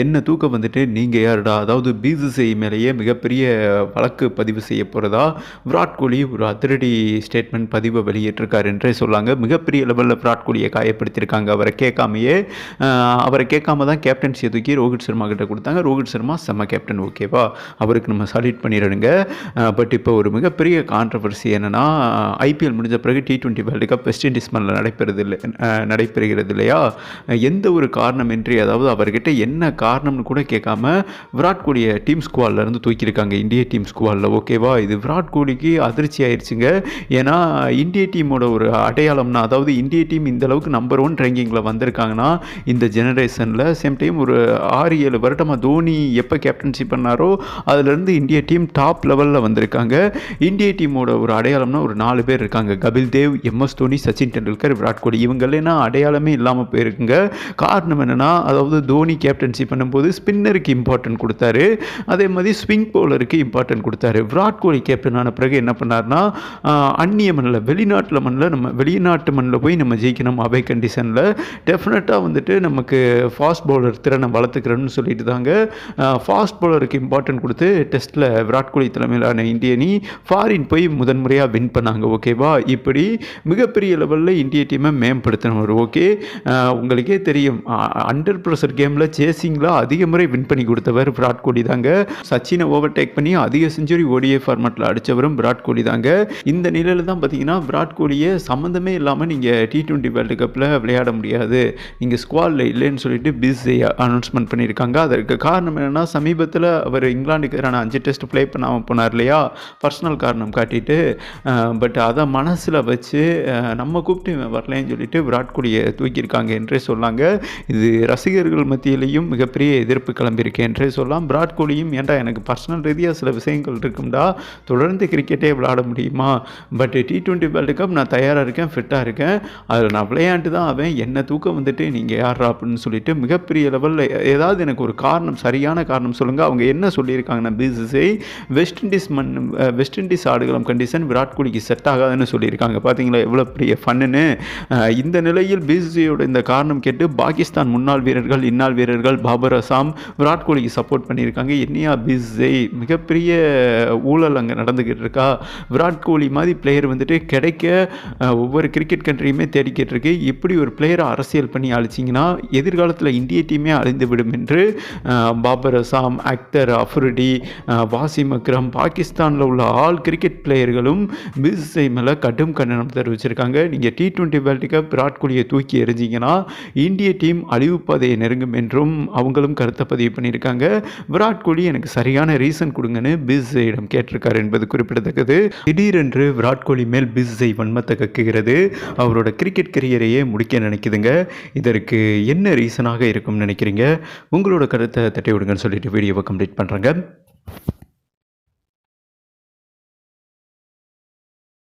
என்ன தூக்க வந்துட்டு நீங்கள் யாருடா? அதாவது பிசிசிஐ மேலேயே மிகப்பெரிய வழக்கு பதிவு செய்ய போகிறதா விராட் கோலி ஒரு அதிரடி ஸ்டேட்மெண்ட் பதிவை வெளியிட்டிருக்கார் என்றே சொல்லாங்க. மிகப்பெரிய லெவலில் விராட் கோலியை காயப்படுத்தியிருக்காங்க. அவரை கேட்காமையே அவரை கேட்காம தான் கேப்டன்சியை தூக்கி ரோஹித் சர்மா கிட்ட கொடுத்தாங்க. ரோஹித் சர்மா செம்ம கேப்டன் ஓகேவா அவருக்கு நம்ம சல்யூட் பண்ணிடுங்க பட் இப்போ ஒரு மிகப்பெரிய கான்ட்ரவர்சி என்னென்னா ஐபிஎல் முடிஞ்ச பிறகு T twenty world cup West Indies மண்ணில் நடைபெறுது இல்லை நடைபெறுகிறது இல்லையா? எந்த ஒரு காரணமின்றி அதாவது அவர்கிட்ட என்ன காரணம்னு கூட கேட்காம விராட் கோலியை டீம் ஸ்குவாட்லேருந்து தூக்கியிருக்காங்க. இந்திய டீம் ஸ்குவாடில் ஓகேவா இது விராட் கோலிக்கு அதிர்ச்சி ஆயிடுச்சுங்க ஏன்னா இந்திய டீமோட ஒரு அடையாளம்னா அதாவது இந்திய டீம் இந்த அளவுக்கு நம்பர் ஒன் ரேங்கிங்கில் வந்திருக்காங்கன்னா இந்த ஜெனரேஷனில் சேம் டைம் ஒரு ஆறு ஏழு வருடமாக தோனி எப்போ கேப்டன்ஷிப் பண்ணாரோ அதுலேருந்து இந்திய டீம் டாப் லெவலில் வந்திருக்காங்க. இந்திய டீமோட ஒரு அடையாளம்னா ஒரு நாலு பேர் இருக்காங்க. கபில் தேவ் எம்எஸ் தோனி சச்சின் டெண்டுல்கர் விராட் கோலி. இவங்களேனா அடையாளமே இல்லாமல் போயிருக்குங்க. காரணம் என்னென்னா அதாவது தோனி கேப்டன்ஷிப் பண்ணும்போது ஸ்பின்னருக்கு இம்பார்ட்டன்ட் கொடுத்தாரு. அதே மாதிரி ஸ்விங் பவுலருக்கு இம்பார்ட்டன்ட் கொடுத்தாரு. விராட் கோலி கேப்டன் ஆன பிறகு என்ன பண்ணார்னா அந்நிய மண்ணில் வெளிநாட்டில் மண்ணில் நம்ம வெளிநாட்டு மண்ணில் போய் நம்ம ஜெயிக்கணும் அவை கண்டிஷனில் டெஃபினட்டாக வந்துட்டு நமக்கு ஃபாஸ்ட் பவுலர் திறனை வளர்த்துக்கிறேன்னு சொல்லிட்டு தாங்க ஃபாஸ்ட் பவுலருக்கு இம்பார்ட்டன்ட் கொடுத்து டெஸ்ட்டில் விராட் கோலி தலைமையிலான இந்திய அணி ஃபாரின் போய் முதன்முறையாக வின் பண்ணாங்க ஓகேவா இப்படி மிகப்பெரிய லெவலில் இந்திய டீமை மேம்படுத்தினவர் ஓகே உங்களுக்கே தெரியும் அண்டர் ப்ரெஷர் கேமில் இன்னிங்ஸில் அதிக முறை வின் பண்ணி கொடுத்தவர் விராட் கோலி தாங்க. சச்சினை ஓவர்டேக் பண்ணி அதிக செஞ்சுரி ஓடிஏ ஃபார்மேட்டில் அடித்தவரும் விராட் கோலி தாங்க. இந்த நிலையில் தான் பார்த்தீங்கன்னா விராட் கோலியை சம்மந்தமே இல்லாமல் நீங்கள் டி டுவெண்ட்டி வேர்ல்டு கப்பில் விளையாட முடியாது. நீங்கள் ஸ்குவாடில் இல்லைன்னு சொல்லிட்டு பிஸி அனௌன்ஸ்மெண்ட் பண்ணியிருக்காங்க. அதற்கு காரணம் என்னென்னா சமீபத்தில் அவர் இங்கிலாந்துக்கு எதிரான அஞ்சு டெஸ்ட் ப்ளே பண்ணாமல் போனார் இல்லையா? பர்சனல் காரணம் காட்டிட்டு பட் அதை மனசில் வச்சு நம்ம கூப்பிட்டு இவன் வரலைன்னு சொல்லிட்டு விராட் கோலியை தூக்கியிருக்காங்க என்றே சொன்னாங்க. இது ரசிகர்கள் மத்தியிலையும் மிக மிகப்பெரிய எதிர்ப்பு கிளம்பியிருக்கு என்றே சொல்லலாம். விராட் கோலியும் ஏன்டா எனக்கு பர்சனல் ரீதியாக சில விஷயங்கள் இருக்கும்டா? தொடர்ந்து கிரிக்கெட்டே விளையாட முடியுமா? But T twenty world cup நான் தயாராக இருக்கேன் ஃபிட்டாக இருக்கேன். அதில் நான் விளையாண்டு தான் அவன் என்ன தூக்கம் வந்துட்டு நீங்கள் யாரா அப்படின்னு சொல்லிட்டு மிகப்பெரிய லெவலில் ஏதாவது எனக்கு ஒரு காரணம் சரியான காரணம் சொல்லுங்கள் அவங்க என்ன சொல்லியிருக்காங்கன்னா பிசிசிஐ வெஸ்ட் இண்டீஸ் மண் வெஸ்ட் இண்டீஸ் ஆடுகளம் கண்டிஷன் விராட் கோலிக்கு செட் ஆகாதுன்னு சொல்லியிருக்காங்க. பார்த்தீங்களா எவ்வளோ பெரிய ஃபன்னுன்னு இந்த நிலையில் பிசிசியோட இந்த காரணம் கேட்டு பாகிஸ்தான் முன்னாள் வீரர்கள் இன்னாள் வீரர்கள் பாபர் அசாம் விராட் கோலிக்கு சப்போர்ட் பண்ணியிருக்காங்க. என்னையா பிசிஐ மிகப்பெரிய ஊழல் அங்கே நடந்துக்கிட்டு இருக்கா? விராட் கோலி மாதிரி பிளேயர் வந்துட்டு கிடைக்க ஒவ்வொரு கிரிக்கெட் கண்ட்ரியுமே தேடிக்கிட்டு இருக்கு. இப்படி ஒரு பிளேயரை அரசியல் பண்ணி அழிச்சிங்கன்னா எதிர்காலத்தில் இந்திய டீமே அழிந்து விடும் என்று பாபர் அசாம் அக்தர் அஃப்ரிடி வாசிம் அக்ரம் பாகிஸ்தானில் உள்ள ஆல் கிரிக்கெட் பிளேயர்களும் பிஸ்ஸை மேலே கடும் கண்டனம் தெரிவிச்சிருக்காங்க. நீங்கள் T twenty world cup Virat கோலியை தூக்கி எறிஞ்சிங்கன்னா இந்திய டீம் அழிவு பாதையை நெருங்கும் என்றும் அவங்களும் கருத்தை பதிவு பண்ணியிருக்காங்க. விராட் கோலி எனக்கு சரியான ரீசன் கொடுங்கன்னு பிஸ்ஸையிடம் கேட்டிருக்காரு என்பது குறிப்பிடத்தக்கது. திடீரென்று விராட் கோலி மேல் பிஸ்ஸை வன்மத்தை கக்குகிறது. அவரோட கிரிக்கெட் கரியரையே முடிக்க நினைக்குதுங்க. இதற்கு என்ன ரீசனாக இருக்கும்னு நினைக்கிறீங்க? உங்களோட கருத்தை தட்டி விடுங்கன்னு சொல்லிட்டு வீடியோவை கம்ப்ளீட் பண்ணுறேங்க